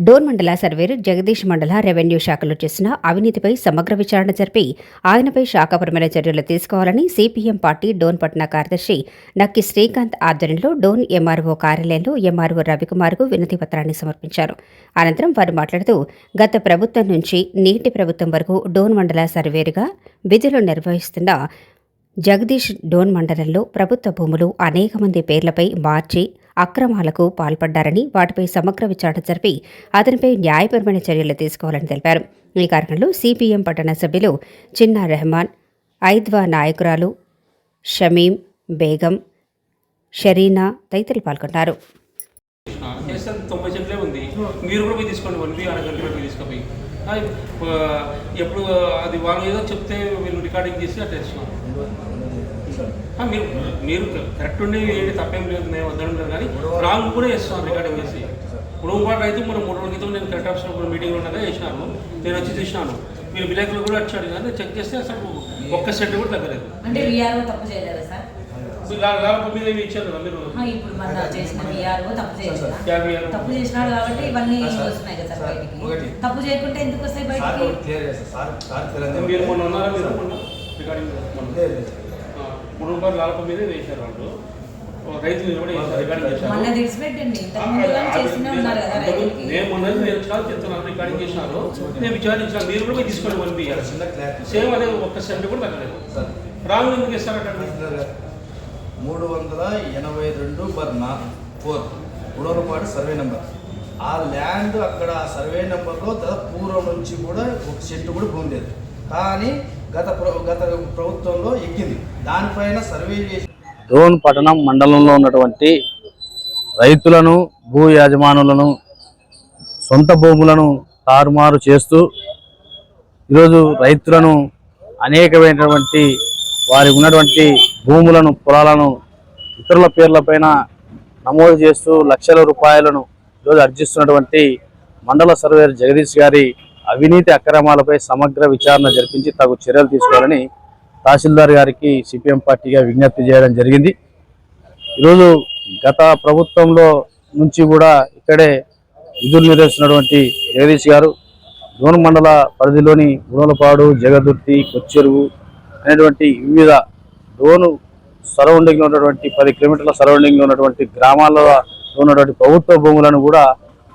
డోన్ మండల సర్వేరు జగదీష్ మండల రెవెన్యూ శాఖలో చేసిన అవినీతిపై సమగ్ర విచారణ జరిపి ఆయనపై శాఖపరమైన చర్యలు తీసుకోవాలని సిపిఎం పార్టీ డోన్ పట్న కార్యదర్శి నక్కి శ్రీకాంత్ ఆధ్వర్యంలో డోన్ ఎంఆర్ఓ కార్యాలయంలో ఎంఆర్ఓ రవికుమార్కు వినతి పత్రాన్ని సమర్పించారు. అనంతరం వారు మాట్లాడుతూ గత ప్రభుత్వం నుంచి నీటి ప్రభుత్వం వరకు డోన్ మండల సర్వేరుగా విధులు నిర్వహిస్తున్న జగదీష్ డోన్ మండలంలో ప్రభుత్వ భూములు అనేక మంది పేర్లపై మార్చి అక్రమాలకు పాల్పడ్డారని వాటిపై సమగ్ర విచారణ జరిపి అతనిపై న్యాయపరమైన చర్యలు తీసుకోవాలని తెలిపారు. ఈ కార్యక్రమంలో సిపిఎం పట్టణ సభ్యులు చిన్నా రెహమాన్ ఐద్వా నాయకురాలు షమీం బేగం షరీనా తదితరులు పాల్గొన్నారు. తొంభై సెంట్లే ఉంది. మీరు కూడా పోయి తీసుకోండి వన్ బి అర గంట తీసుకుపోయి. ఎప్పుడు అది వాళ్ళు ఏదో చెప్తే వీళ్ళు రికార్డింగ్ చేసి అట్లా ఇస్తున్నారు మీరు మీరు కరెక్ట్ ఉండి ఏంటి తప్పేం లేదు నేను వద్దడం కానీ రాంగ్ కూడా చేస్తున్నాను రికార్డింగ్ చేసి. ఇప్పుడు పాటు రైతు మనం మూడు రోజుల క్రితం నేను కరెక్ట్ ఆఫీస్లో మీటింగ్లో ఉండగా చేసినాను. నేను వచ్చి చూసినాను మీరు విలేకరులు కూడా వచ్చాడు కానీ చెక్ చేస్తే అసలు ఒక్క సెట్ కూడా తగ్గలేదు. అంటే విఆర్ఓ తప్పు చేయలేదా సార్? తప్పు చేసినాడు కాబట్టి ఇవన్నీ. వస్తున్నాయి కదా సార్ బయటికి. తప్పు చేయకుంటే ఎందుకు వస్తాయి బయటికి? మూడు రూపాయలు లాభం మీద వేశారు వాళ్ళు. ఓ, రైతు మీద కూడా వేశారు రికార్డింగ్ చేశారు. మొన్న తెలిసిపెట్టండి ఆ, ఇంతకు ముందు కానీ అది- చేస్తూనే ఉన్నారు కదా అంతకు- రైతులకి. నేను మొన్న నేను చాలా చెప్తున్నాను రికార్డింగ్ చేసినారు నేను విచారించాను మీరు కూడా తీసుకోండి వన్ సేమ్ ఒక్క సెంట్ కూడా తగ్గలేదు. సార్. రాంగ్ ఎందుకు ఇస్తారట కమిషనర్ గారు, మూడు వందల ఎనభై రెండు బర్ నా ఫోర్ ఉడవలపాడు సర్వే నెంబర్. ఆ ల్యాండ్ అక్కడ సర్వే నెంబర్లో పూర్వం నుంచి కూడా ఒక సెంటు కూడా లేదు. కానీ గత గత ప్రభుత్వంలో ఎక్కింది. దానిపైన సర్వే చేసి డోన్ పట్టణం మండలంలో ఉన్నటువంటి రైతులను భూ యాజమానులను సొంత భూములను తారుమారు చేస్తూ ఈరోజు రైతులను అనేకమైనటువంటి వారికి ఉన్నటువంటి భూములను పొలాలను ఇతరుల పేర్లపైన నమోదు చేస్తూ లక్షల రూపాయలను ఈరోజు అర్జిస్తున్నటువంటి మండల సర్వేర్ జగదీష్ గారి అవినీతి అక్రమాలపై సమగ్ర విచారణ జరిపించి తగు చర్యలు తీసుకోవాలని తహసీల్దార్ గారికి సిపిఎం పార్టీగా విజ్ఞప్తి చేయడం జరిగింది. ఈరోజు గత ప్రభుత్వంలో నుంచి కూడా ఇక్కడే విధులు నిర్వహిస్తున్నటువంటి జగదీష్ గారు జోన్ మండల పరిధిలోని గుణలపాడు జగదుర్తి కొచ్చెరువు అనేటువంటి వివిధ డోను సరౌండింగ్లో ఉన్నటువంటి పది కిలోమీటర్ల సరౌండింగ్లో ఉన్నటువంటి గ్రామాల్లో ఉన్నటువంటి ప్రభుత్వ భూములను కూడా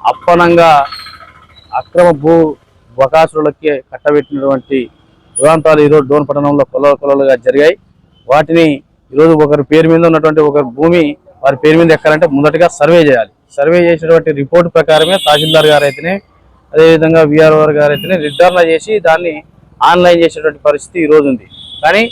అప్పనంగా అక్రమ భూ బకాసురులకే కట్టబెట్టినటువంటి ఉదాంతాలు ఈరోజు డోన్ పట్టణంలో కొలలు కొలలుగా జరిగాయి. వాటిని ఈరోజు ఒకరి పేరు మీద ఉన్నటువంటి ఒకరి భూమి వారి పేరు మీద ఎక్కాలంటే మొదటగా సర్వే చేయాలి. సర్వే చేసినటువంటి రిపోర్ట్ ప్రకారమే తహసీల్దార్ గారు అయితేనే అదేవిధంగా విఆర్ఓ గారు అయితేనే నిర్ధారణ చేసి దాన్ని ఆన్లైన్ చేసేటువంటి పరిస్థితి ఈ రోజు ఉంది. కానీ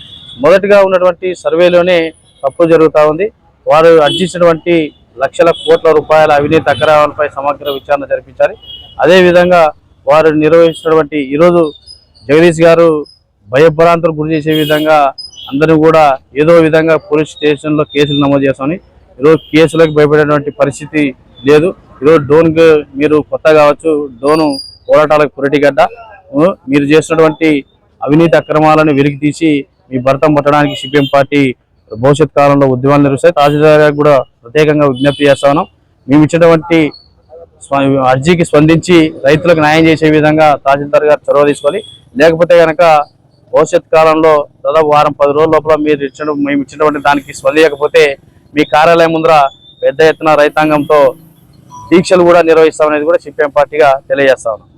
మొదటగా ఉన్నటువంటి సర్వేలోనే తప్పు జరుగుతూ ఉంది. వారు అర్జించినటువంటి లక్షల కోట్ల రూపాయల అవినీతి అక్రమాలపై సమగ్ర విచారణ జరిపించాలి. అదేవిధంగా వారు నిర్వహిస్తున్నటువంటి ఈరోజు జగదీష్ గారు భయభ్రాంతులు గురి చేసే విధంగా అందరూ కూడా ఏదో విధంగా పోలీస్ స్టేషన్లో కేసులు నమోదు చేస్తామని ఈరోజు కేసులకు భయపడేటువంటి పరిస్థితి లేదు. ఈరోజు డోన్కి మీరు కొత్త కావచ్చు డోను పోరాటాలకు పురటిగడ్డ. మీరు చేసినటువంటి అవినీతి అక్రమాలను వెలికి తీసి మీ భర్తం పట్టడానికి సిపిఎం పార్టీ భవిష్యత్ కాలంలో ఉద్యమాలు నిర్వహిస్తాయి. తహసీల్దార్ గారికి కూడా ప్రత్యేకంగా విజ్ఞప్తి చేస్తా ఉన్నాం. మేము ఇచ్చినటువంటి అర్జీకి స్పందించి రైతులకు న్యాయం చేసే విధంగా తహసీల్దార్ గారు చొరవ తీసుకోవాలి. లేకపోతే కనుక భవిష్యత్ కాలంలో దాదాపు వారం పది రోజుల లోపల మీరు ఇచ్చిన మేము ఇచ్చినటువంటి దానికి స్పందించకపోతే మీ కార్యాలయం ముందర పెద్ద ఎత్తున రైతాంగంతో దీక్షలు కూడా నిర్వహిస్తామనేది కూడా సిపిఎం పార్టీగా తెలియజేస్తా ఉన్నాం.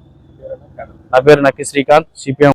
నా పేరు నక్కి శ్రీకాంత్ సిపిఎం